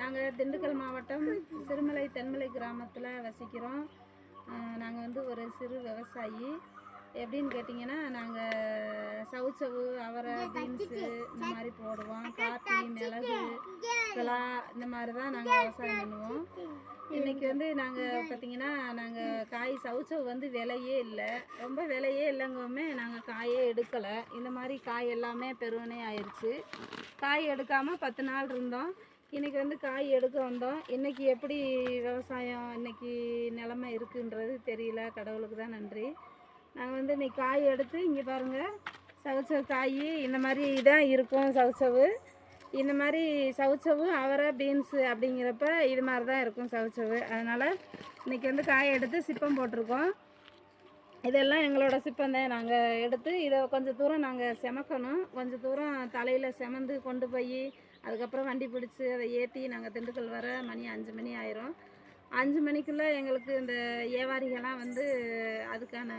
நாங்கள் திண்டுக்கல் மாவட்டம் சிறுமலை தென்மலை கிராமத்தில் வசிக்கிறோம். நாங்கள் வந்து ஒரு சிறு விவசாயி. எப்படின்னு கேட்டிங்கன்னா நாங்கள் சவுச்சவு அவரை பீன்ஸு இந்த மாதிரி போடுவோம். காப்பி மிளகு இதெல்லாம் இந்த மாதிரி தான் நாங்கள் விவசாயம் பண்ணுவோம். இன்றைக்கி வந்து நாங்கள் பார்த்தீங்கன்னா நாங்கள் காய் சவுச்சவு வந்து விலையே இல்லை. ரொம்ப விலையே இல்லைங்கவுமே நாங்கள் காயே எடுக்கலை. இந்த மாதிரி காய் எல்லாமே பெருவனே ஆயிடுச்சு காய் எடுக்காமல் பத்து நாள் இருந்தோம். இன்றைக்கி வந்து காய் எடுக்க வந்தோம். இன்றைக்கி எப்படி விவசாயம் இன்றைக்கி நிலமை இருக்குன்றது தெரியல. கடவுளுக்கு தான் நன்றி. நாங்கள் வந்து இன்றைக்கி காய் எடுத்து இங்கே பாருங்கள் சவுச்சவு காய் இந்த மாதிரி தான் இருக்கும் சவுச்சவு இந்த மாதிரி சவுச்சவு அவரை பீன்ஸு அப்படிங்கிறப்ப இது மாதிரி தான் இருக்கும் சவுச்சவு அதனால் இன்றைக்கி வந்து காய் எடுத்து சிப்பம் போட்டிருக்கோம். இதெல்லாம் எங்களோட சிப்பந்தை நாங்கள் எடுத்து இதை கொஞ்சம் தூரம் நாங்கள் செமக்கணும். கொஞ்சம் தூரம் தலையில் செமந்து கொண்டு போய் அதுக்கப்புறம் வண்டி பிடிச்சி அதை ஏற்றி நாங்கள் திண்டுக்கல் வர மணி அஞ்சு மணி ஆயிரும். அஞ்சு மணிக்குள்ளே எங்களுக்கு இந்த வியாபாரிகள்லாம் வந்து அதுக்கான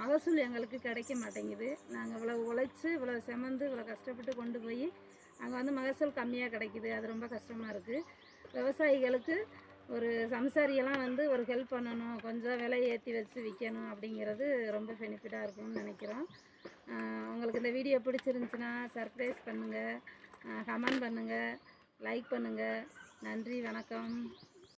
மகசூல் எங்களுக்கு கிடைக்க மாட்டேங்குது. நாங்கள் இவ்வளோ உழைச்சி இவ்வளோ செமந்து இவ்வளோ கஷ்டப்பட்டு கொண்டு போய் அங்கே வந்து மகசூல் கம்மியாக கிடைக்கிது. அது ரொம்ப கஷ்டமாக இருக்குது விவசாயிகளுக்கு ஒரு சம்சாரியெல்லாம் வந்து ஒரு ஹெல்ப் பண்ணணும் கொஞ்சம் விலை ஏற்றி வச்சு விற்கணும் அப்படிங்கிறது ரொம்ப பெனிஃபிட்டாக இருக்கும்னு நினைக்கிறோம். உங்களுக்கு இந்த வீடியோ பிடிச்சிருந்துச்சுன்னா சர்ப்ரைஸ் பண்ணுங்கள் கமெண்ட் பண்ணுங்கள் லைக் பண்ணுங்கள் நன்றி வணக்கம்.